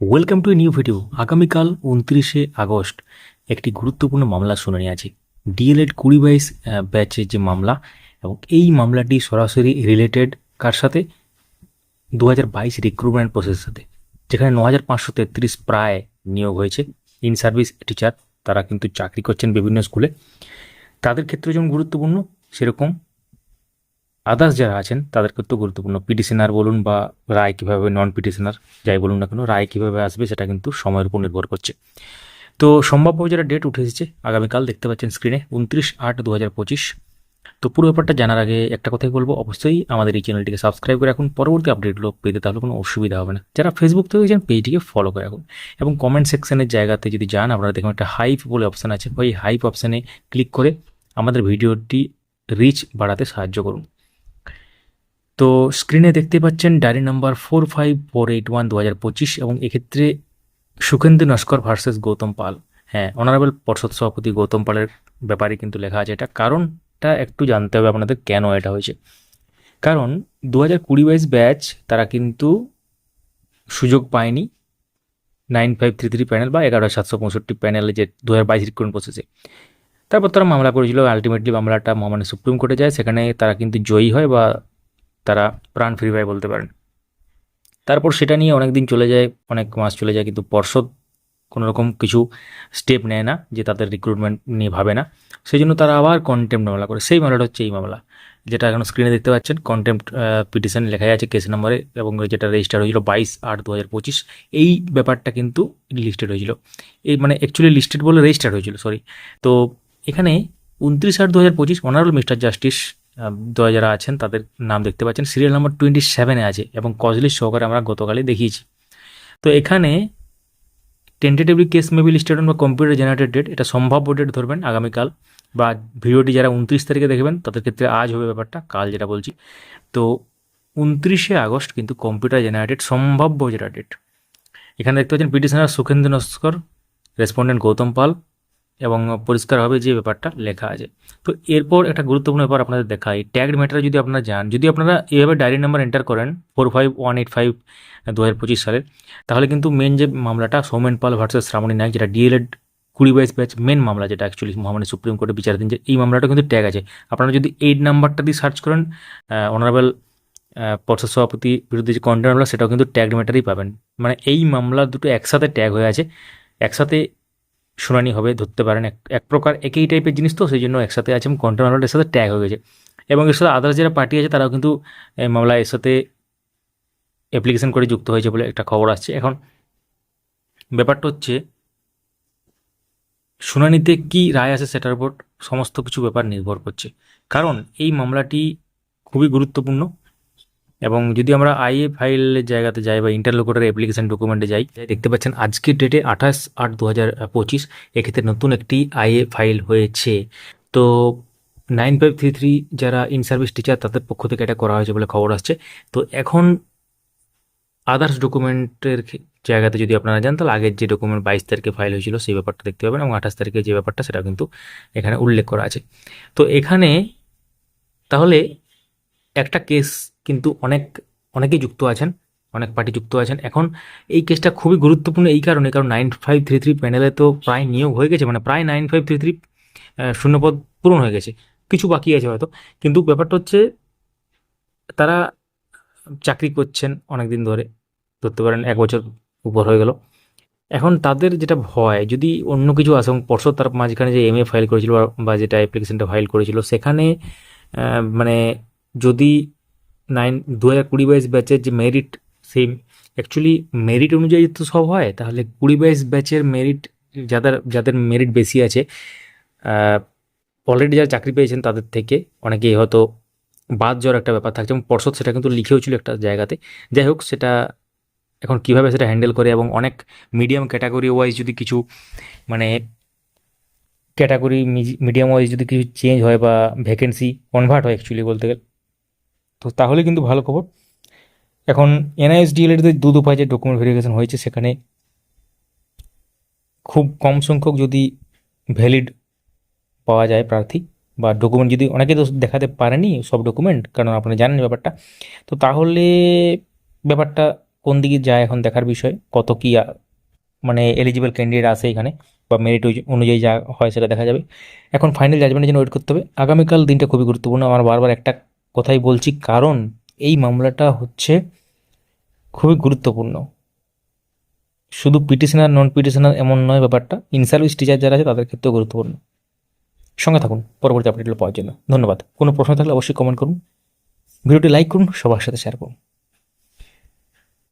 Welcome to new video আগামীকাল উনত্রিশে August একটি গুরুত্বপূর্ণ মামলা শুনানি আছে। ডিএলএড কুড়ি বাইশ ব্যাচের যে মামলা এবং এই মামলাটি সরাসরি রিলেটেড কার সাথে? দু হাজার বাইশ রিক্রুটমেন্ট প্রসেসের সাথে, যেখানে ন হাজার পাঁচশো তেত্রিশ প্রায় নিয়োগ হয়েছে। ইন সার্ভিস টিচার তারা কিন্তু চাকরি করছেন বিভিন্ন স্কুলে। তাদের ক্ষেত্রে যেমন গুরুত্বপূর্ণ, সেরকম আদার্স যারা আছেন তাদের ক্ষেত্রেও গুরুত্বপূর্ণ পিটিশনার বলুন বা রায় কীভাবে নন পিটিশনার যাই বলুন না কেন, রায় কীভাবে আসবে সেটা কিন্তু সময়ের উপর নির্ভর করছে। তো সম্ভাব্য যেটা ডেট উঠে এসেছে, আগামীকাল দেখতে পাচ্ছেন স্ক্রিনে উনত্রিশ আট দু হাজার পঁচিশ। তো পুরো ব্যাপারটা জানার আগে একটা কথাই বলব, অবশ্যই আমাদের এই চ্যানেলটিকে সাবস্ক্রাইব করে রাখুন, পরবর্তী আপডেটগুলো পেতে তাহলে কোনো অসুবিধা হবে না। যারা ফেসবুক থেকে দেখছেন পেজটিকে ফলো করে রাখুন এবং কমেন্ট সেকশনের জায়গাতে যদি যান, আপনারা দেখুন একটা হাইপ বলে অপশান আছে, ওই হাইপ অপশানে ক্লিক করে আমাদের ভিডিওটি রিচ বাড়াতে সাহায্য করুন। তো স্ক্রিনে দেখতে পাচ্ছেন diary number four five four eight one দু হাজার পঁচিশ এবং এক্ষেত্রে সুখেন্দু নস্কর ভার্সেস গৌতম পাল। হ্যাঁ অনারেবল পর্ষদ সভাপতি গৌতম পালের ব্যাপারে কিন্তু লেখা আছে এটা। কারণটা একটু জানতে হবে আপনাদের কেন এটা হয়েছে। কারণ দু হাজার কুড়ি বাইশ ব্যাচ তারা কিন্তু সুযোগ পায়নি nine five three three panel বা এগারো সাতশো পঁয়ষট্টি প্যানেলে যে দু হাজার বাইশ রিক্রুটমেন্ট প্রসেসে তারপর তারা মামলা করেছিল আলটিমেটলি মামলাটা মহামান্য সুপ্রিম কোর্টে যায়, সেখানে তারা কিন্তু জয়ী হয় বা তারা প্রাণ ফিরে পায় বলতে পারেন। তারপর সেটা নিয়ে অনেক দিন চলে যায়, অনেক মাস চলে যায়, কিন্তু পর্ষদ কোনো রকম কিছু স্টেপ নেয় না যে তাদের রিক্রুটমেন্ট নিয়ে ভাবে না। সেই জন্য তারা আবার কন্টেম্প মামলা করে। সেই মামলাটা হচ্ছে এই মামলা, যেটা এখন স্ক্রিনে দেখতে পাচ্ছেন। কন্টেম্প পিটিশন লেখা আছে কেস নাম্বারে এবং যেটা রেজিস্টার হয়েছিল বাইশ আট দু এই ব্যাপারটা কিন্তু লিস্টেড হয়েছিল। এই মানে অ্যাকচুয়ালি লিস্টেড বলে রেজিস্টার হয়েছিল সরি তো এখানে উনত্রিশ আট দু হাজার পঁচিশ অনারেবল মিস্টার জাস্টিস দু যারা আছেন, তাদের নাম দেখতে পাচ্ছেন। সিরিয়াল নাম্বার টোয়েন্টি সেভেনে আছে এবং কজলিস সহকারে আমরা গতকালই দেখিয়েছি। তো এখানে টেন্টেটিভলি কেস মেবি লিস্টেড বা কম্পিউটার জেনারেটেড ডেট এটা সম্ভাব্য ডেট ধরবেন আগামীকাল বা ভিডিওটি যারা উনত্রিশ তারিখে দেখবেন, তাদের ক্ষেত্রে আজ হবে ব্যাপারটা, কাল যেটা বলছি। তো উনত্রিশে আগস্ট কিন্তু কম্পিউটার জেনারেটেড সম্ভাব্য যেটা ডেট এখানে দেখতে পাচ্ছেন পিটিশনার সুখেন্দ্র নস্কর রেসপন্ডেন্ট গৌতম পাল এবং পরিষ্কার হবে যে ব্যাপারটা লেখা আছে। তো এরপর একটা গুরুত্বপূর্ণ ব্যাপার আপনাদের দেখাই। ট্যাগড ম্যাটারে যদি আপনারা যান, যদি আপনারা এভাবে ডায়েরি নাম্বার এন্টার করেন four five one eight five দু হাজার পঁচিশ সালের তাহলে কিন্তু মেন যে মামলাটা, সৌমেন পাল ভার্সেস শ্রাবণী নায়ক, যেটা ডিএলএড কুড়ি বাইশ ব্যাচ মেন মামলা, যেটা অ্যাকচুয়ালি মহামান্য সুপ্রিম কোর্টে বিচারাধীন যে এই মামলাটা কিন্তু ট্যাগ আছে। আপনারা যদি এইট নাম্বারটা দিয়ে সার্চ করেন অনারেবল পর্ষদ সভাপতি বিরুদ্ধে যে কন্টেন্ট মামলা, সেটাও কিন্তু ট্যাগ ম্যাটারেই পাবেন। মানে এই মামলা দুটো একসাথে ট্যাগ হয়ে আছে। একসাথে শুনানি হবে, ধরতে পারেন, এক প্রকার একই টাইপের জিনিস তো, সেই জন্য একসাথে আছে কন্টেন্ট মামলাটার সাথে ট্যাগ হয়ে গেছে। এবং এর সাথে আদার্স যারা পার্টি আছে, তারাও কিন্তু এই মামলা এর সাথে অ্যাপ্লিকেশন করে যুক্ত হয়েছে বলে একটা খবর আসছে। এখন ব্যাপারটা হচ্ছে, শুনানিতে কি রায় আসে সেটার উপর সমস্ত কিছু ব্যাপার নির্ভর করছে। কারণ এই মামলাটি খুবই গুরুত্বপূর্ণ। এবং যদি আমরা আইএ ফাইলের জায়গাতে যাই বা ইন্টারলোকেটার অ্যাপ্লিকেশন ডকুমেন্টে যাই দেখতে পাচ্ছেন আজকের ডেটে আঠাশ আট দু হাজার পঁচিশ, এক্ষেত্রে নতুন একটি আইএ ফাইল হয়েছে। তো নাইন ফাইভ থ্রি থ্রি যারা ইন সার্ভিস টিচার তাদের পক্ষ থেকে এটা করা হয়েছে বলে খবর আসছে। তো এখন আদার্স ডকুমেন্টের জায়গাতে যদি আপনারা যান, তাহলে আগের যে ডকুমেন্ট বাইশ তারিখে ফাইল হয়েছিল, সেই ব্যাপারটা দেখতে পাবেন এবং আঠাশ তারিখে যে ব্যাপারটা সেটা কিন্তু এখানে উল্লেখ করা আছে। তো এখানে তাহলে একটা কেস কিন্তু অনেক, অনেকেই যুক্ত আছেন, অনেক পার্টি যুক্ত আছেন। এখন এই কেসটা খুবই গুরুত্বপূর্ণ এই কারণে, কারণ নাইন ফাইভ থ্রি থ্রি প্যানেলে তো প্রায় নিয়োগ হয়ে গেছে মানে প্রায় নাইন ফাইভ থ্রি থ্রি শূন্যপদ পূরণ হয়ে গেছে। কিছু বাকি আছে হয়তো, কিন্তু ব্যাপারটা হচ্ছে তারা চাকরি করছেন অনেক দিন ধরে, ধরতে পারেন এক বছর উপর হয়ে গেল। এখন তাদের যেটা ভয়, যদি অন্য কিছু আসে পর্ষদ তার মাঝখানে যে এম ফাইল করেছিল বা যেটা অ্যাপ্লিকেশনটা ফাইল করেছিল, সেখানে মানে যদি নাইন দু হাজার কুড়ি বাইশ ব্যাচের যে মেরিট সেই অ্যাকচুয়ালি মেরিট অনুযায়ী তো সব হয়, তাহলে কুড়ি বাইশ ব্যাচের মেরিট যাদের যাদের মেরিট বেশি আছে অলরেডি যারা চাকরি পেয়েছেন তাদের থেকে অনেকেই হয়তো বাদ যাওয়ার একটা ব্যাপার থাকছে এবং পর্ষদ সেটা কিন্তু লিখেও ছিল একটা জায়গাতে। যাই হোক, সেটা এখন কীভাবে সেটা হ্যান্ডেল করে এবং অনেক মিডিয়াম ক্যাটাগরি ওয়াইজ যদি কিছু মানে ক্যাটাগরি মিডিয়াম ওয়াইজ যদি কিছু চেঞ্জ হয় বা ভ্যাকেন্সি কনভার্ট হয় অ্যাকচুয়ালি বলতে গেলে তো তাহলে কিন্তু ভালো খবর। এখন এনআইএস ডিএলএডতে দু দফায় যে ডকুমেন্ট ভেরিফিকেশন হয়েছে, সেখানে খুব কম সংখ্যক যদি ভ্যালিড পাওয়া যায় প্রার্থী বা ডকুমেন্ট যদি অনেকে তো দেখাতে পারেনি সব ডকুমেন্ট কারণ আপনারা জানেন ব্যাপারটা। তো তাহলে ব্যাপারটা কোন দিকে যায় এখন দেখার বিষয়? কত কি মানে এলিজিবল ক্যান্ডিডেট আসে এখানে বা মেরিট অনুযায়ী যা হয় সেটা দেখা যাবে। এখন ফাইনাল জাজমেন্টের জন্য ওয়েট করতে হবে। আগামীকাল দিনটা খুবই গুরুত্বপূর্ণ। আমার বারবার একটা কথাই বলছি, কারণ এই মামলাটা হচ্ছে খুবই গুরুত্বপূর্ণ। শুধু পিটিশনার নন পিটিশনার এমন নয় ব্যাপারটা ইন সার্ভিস টিচার যারা আছে তাদের ক্ষেত্রেও গুরুত্বপূর্ণ। সঙ্গে থাকুন, পরবর্তী আপডেটগুলো পাওয়ার জন্য। ধন্যবাদ। কোনো প্রশ্ন থাকলে অবশ্যই কমেন্ট করুন। ভিডিওটি লাইক করুন, সবার সাথে শেয়ার করুন।